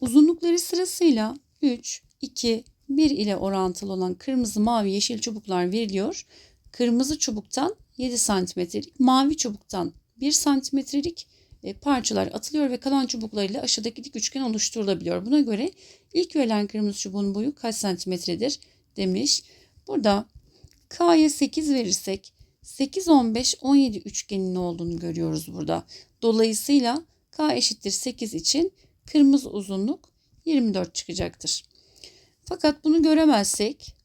Uzunlukları sırasıyla 3, 2, 1 ile orantılı olan kırmızı, mavi, yeşil çubuklar veriliyor. Kırmızı çubuktan 7 santimetrelik, mavi çubuktan 1 santimetrelik e, parçalar atılıyor ve kalan çubuklarıyla aşağıdaki dik üçgen oluşturulabiliyor. Buna göre ilk verilen kırmızı çubuğun boyu kaç santimetredir demiş. Burada K'ya 8 verirsek 8, 15, 17 üçgenin ne olduğunu görüyoruz burada. Dolayısıyla K eşittir 8 için kırmızı uzunluk 24 çıkacaktır. Fakat bunu göremezsek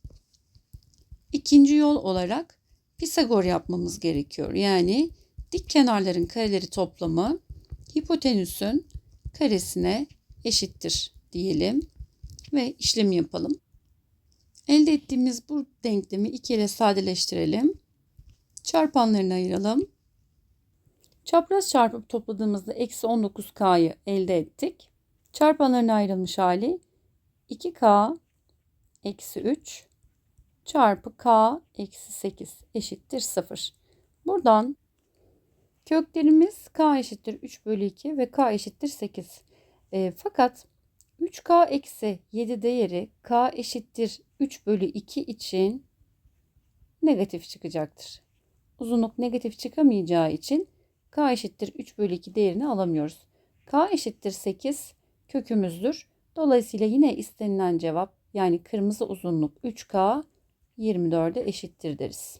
ikinci yol olarak Pisagor yapmamız gerekiyor. Yani dik kenarların kareleri toplamı hipotenüsün karesine eşittir diyelim ve işlemi yapalım. Elde ettiğimiz bu denklemi 2 ile sadeleştirelim. Çarpanlarını ayıralım. Çapraz çarpıp topladığımızda eksi 19K'yı elde ettik. Çarpanlarına ayrılmış hali 2K eksi 3 çarpı K eksi 8 eşittir 0. Buradan köklerimiz K eşittir 3 bölü 2 ve K eşittir 8. E, fakat 3K eksi 7 değeri K eşittir 3 bölü 2 için negatif çıkacaktır. Uzunluk negatif çıkamayacağı için K eşittir 3 bölü 2 değerini alamıyoruz. K eşittir 8 kökümüzdür. Dolayısıyla yine istenilen cevap yani kırmızı uzunluk 3K 24'e eşittir deriz.